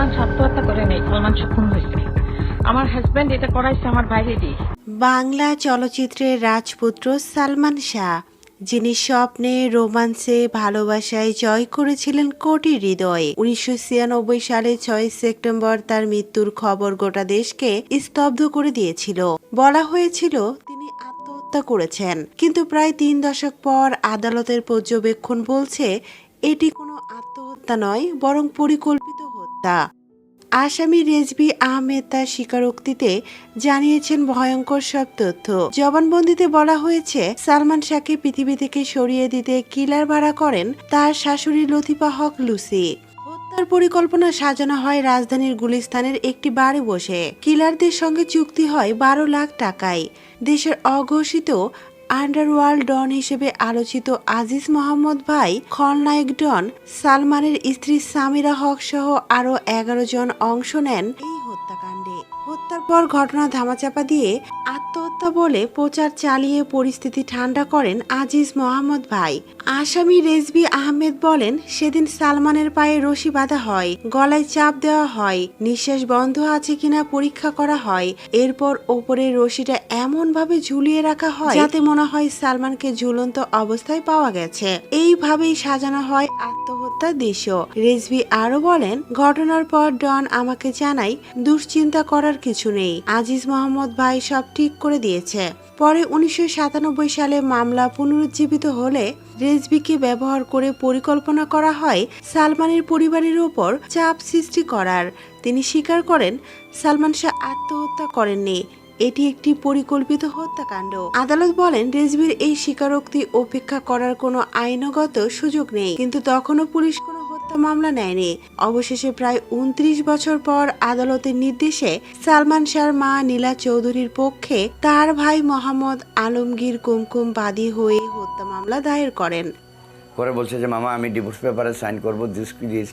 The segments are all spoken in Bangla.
সালমান আত্মহত্যা করে নেই, সালমান হয়েছে। আমার হাজবেন্ড এটা করাইছে আমার দিয়ে বাংলা চলচ্চিত্রের রাজপুত্র সালমান শাহ, যিনি স্বপ্নে, রোমান্সে, ভালোবাসায় জয় করেছিলেন কোটি হৃদয়ে। উনিশশো ছিয়ানব্বই সালে ছয় সেপ্টেম্বর তার মৃত্যুর খবর গোটা দেশকে স্তব্ধ করে দিয়েছিল। বলা হয়েছিল, তিনি আত্মহত্যা করেছেন। কিন্তু প্রায় তিন দশক পর আদালতের পর্যবেক্ষণ বলছে, এটি কোনো আত্মহত্যা নয়, বরং পরিকল্পিত হত্যা আসামি রেজবি আহমেদ তার স্বীকারোক্তিতে জানিয়েছেন ভয়ঙ্কর সব তথ্য। জবানবন্দিতে বলা হয়েছে, সালমান শাহকে পৃথিবী থেকে সরিয়ে দিতে কিলার ভাড়া করেন তার শাশুড়ি লতিফা হক লুসি। হত্যার পরিকল্পনা সাজানো হয় রাজধানীর গুলিস্তানের একটি বাড়ি বসে। কিলারদের সঙ্গে চুক্তি হয় বারো লাখ টাকায়। দেশের অঘোষিত আন্ডারওয়ার্ল্ড ডন হিসেবে আলোচিত আজিজ মোহাম্মদ ভাই, খলনায়ক ডন, সালমানের স্ত্রী সামিরা হক সহ আরও এগারো জন অংশ নেন এই হত্যাকাণ্ডে। হত্যার পর ঘটনা ধামাচাপা দিয়ে আত্মহত্যা বলে প্রচার চালিয়ে পরিস্থিতি ঠান্ডা করেন আজিজ মোহাম্মদ ভাই। আসামি রেজবি আহমেদ বলেন, সেদিন সালমানের পায়ে রশি বাঁধা হয়, গলায় চাপ দেওয়া হয়, নিঃশ্বাস বন্ধ আছে কিনা পরীক্ষা করা হয়, এরপর ওপরের রশিটা এমন ভাবে ঝুলিয়ে রাখা হয় যাতে মনে হয় সালমানকে ঝুলন্ত অবস্থায় পাওয়া গেছে। এইভাবেই সাজানো হয় আত্মহত্যার দৃশ্য। রেজবি আরও বলেন, ঘটনার পর ডন আমাকে জানাই দুশ্চিন্তা করার কিছু নেই। আজিজ মোহাম্মদ ভাই সব ঠিক করে দিয়েছে। পরে উনিশশো সাতানব্বই সালে মামলা পুনরুজ্জীবিত হলে রেজবিকে ব্যবহার করে পরিকল্পনা করা হয় সালমানের পরিবারের ওপর চাপ সৃষ্টি করার। তিনি স্বীকার করেন, সালমান শাহ আত্মহত্যা করেননি। এটি একটি পরিকল্পিত হত্যাকাণ্ড। আদালত বলেন রেজবির এই স্বীকারোক্তি উপেক্ষা করার কোনো আইনগত সুযোগ নেই। কিন্তু তখনও পুলিশ কোনো হত্যা মামলা নেয়নি। অবশেষে প্রায় উনত্রিশ বছর পর আদালতের নির্দেশে সালমান শাহর মা নীলা চৌধুরীর পক্ষে তার ভাই মোহাম্মদ আলমগীর কুমকুম বাদী হয়ে হত্যা মামলা দায়ের করেন। করে বলছে যে মামা আমি ডিভোর্স পেপারে সাইন করব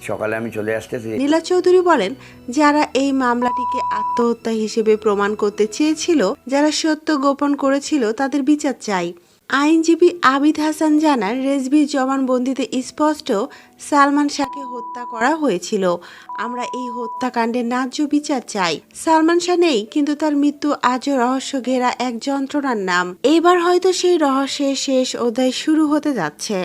সকালে আমি চলে আসতেছি। নীলা চৌধুরী বলেন যারা এই মামলাটিকে আত্মহত্যা হিসেবে প্রমাণ করতে চেয়েছিল যারা সত্য গোপন করেছিল তাদের বিচার চাই। আইনজীবী আবিদ হাসান জানান রেজবির জবানবন্দিতে স্পষ্ট সালমান শাহকে হত্যা করা হয়েছিল। আমরা এই হত্যাকাণ্ডের ন্যায্য বিচার চাই। সালমান শাহ নেই, কিন্তু তার মৃত্যু আজও রহস্য ঘেরা এক যন্ত্রণার নাম। এবার হয়তো সেই রহস্যের শেষ অধ্যায় শুরু হতে যাচ্ছে।